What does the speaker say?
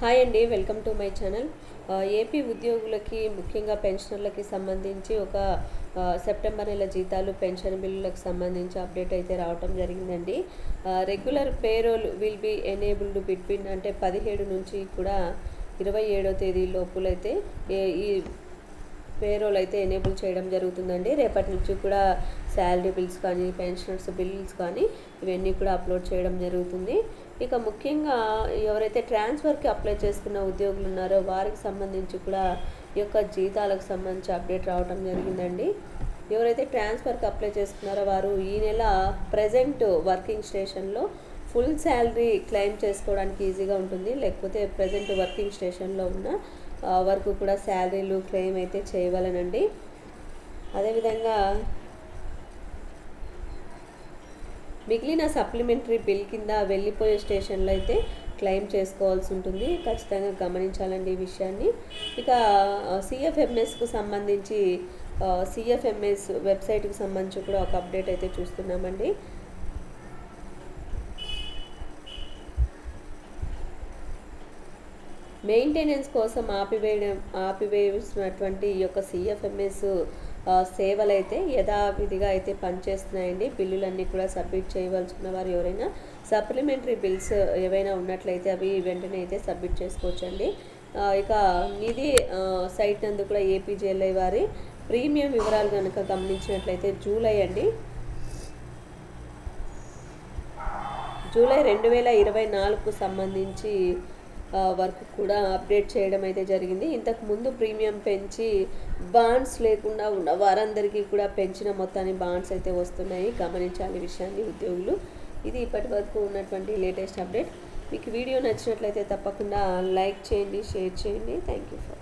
Hi అండి welcome to my channel. AP ఉద్యోగులకి ముఖ్యంగా పెన్షనర్లకి సంబంధించి ఒక సెప్టెంబర్ నెల జీతాలు పెన్షన్ బిల్లులకు సంబంధించి అప్డేట్ అయితే రావటం జరిగిందండి. Regular payroll will be enabled between అంటే పదిహేడు నుంచి కూడా ఇరవై ఏడో తేదీ లోపులైతే ఏ- ఈ పేరోల్ అయితే ఎనేబుల్ చేయడం జరుగుతుందండి. రేపటి నుంచి కూడా శాలరీ బిల్స్ కానీ పెన్షనర్స్ బిల్స్ కానీ ఇవన్నీ కూడా అప్లోడ్ చేయడం జరుగుతుంది. ఇక ముఖ్యంగా ఎవరైతే ట్రాన్స్ఫర్కి అప్లై చేసుకున్న ఉద్యోగులు ఉన్నారో వారికి సంబంధించి కూడా ఈ యొక్క జీతాలకు సంబంధించి అప్డేట్ రావడం జరిగిందండి. ఎవరైతే ట్రాన్స్ఫర్కి అప్లై చేసుకున్నారో వారు ఈ నెల ప్రజెంట్ వర్కింగ్ స్టేషన్లో ఫుల్ శాలరీ క్లెయిమ్ చేసుకోవడానికి ఈజీగా ఉంటుంది. లేకపోతే ప్రజెంట్ వర్కింగ్ స్టేషన్లో ఉన్న వర్క్ వరకు కూడా శాలరీలు క్లెయిమ్ అయితే చేయవలనండి. అదేవిధంగా మిగిలిన సప్లిమెంటరీ బిల్ కింద వెళ్ళిపోయే స్టేషన్లో అయితే క్లెయిమ్ చేసుకోవాల్సి ఉంటుంది. ఖచ్చితంగా గమనించాలండి ఈ విషయాన్ని. ఇక సిఎఫ్ఎంఎస్కు సంబంధించి సిఎఫ్ఎంఎస్ వెబ్సైట్కి సంబంధించి కూడా ఒక అప్డేట్ అయితే చూస్తున్నామండి. మెయింటెనెన్స్ కోసం ఆపివేయడం ఆపివేసినటువంటి ఈ యొక్క సిఎఫ్ఎంఎస్ సేవలు అయితే యథావిధిగా అయితే పనిచేస్తున్నాయండి. బిల్లులన్నీ కూడా సబ్మిట్ చేయవలసిన వారు ఎవరైనా సప్లిమెంటరీ బిల్స్ ఏవైనా ఉన్నట్లయితే అవి వెంటనే అయితే సబ్మిట్ చేసుకోవచ్చండి. ఇక నిధి సైట్ నందు కూడా ఏపీజేఎల్ఐ వారి ప్రీమియం వివరాలు కనుక గమనించినట్లయితే జూలై అండి. జూలై రెండు వేల ఇరవై నాలుగుకు సంబంధించి వరకు కూడా అప్డేట్ చేయడం అయితే జరిగింది. ఇంతకు ముందు ప్రీమియం పెంచి బాండ్స్ లేకుండా ఉన్న వారందరికీ కూడా పెంచిన మొత్తాన్ని బాండ్స్ అయితే వస్తున్నాయి. గమనించాలి విషయాన్ని ఉద్యోగులు. ఇది ఇప్పటి వరకు ఉన్నటువంటి లేటెస్ట్ అప్డేట్. మీకు వీడియో నచ్చినట్లయితే తప్పకుండా లైక్ చేయండి షేర్ చేయండి. Thank you for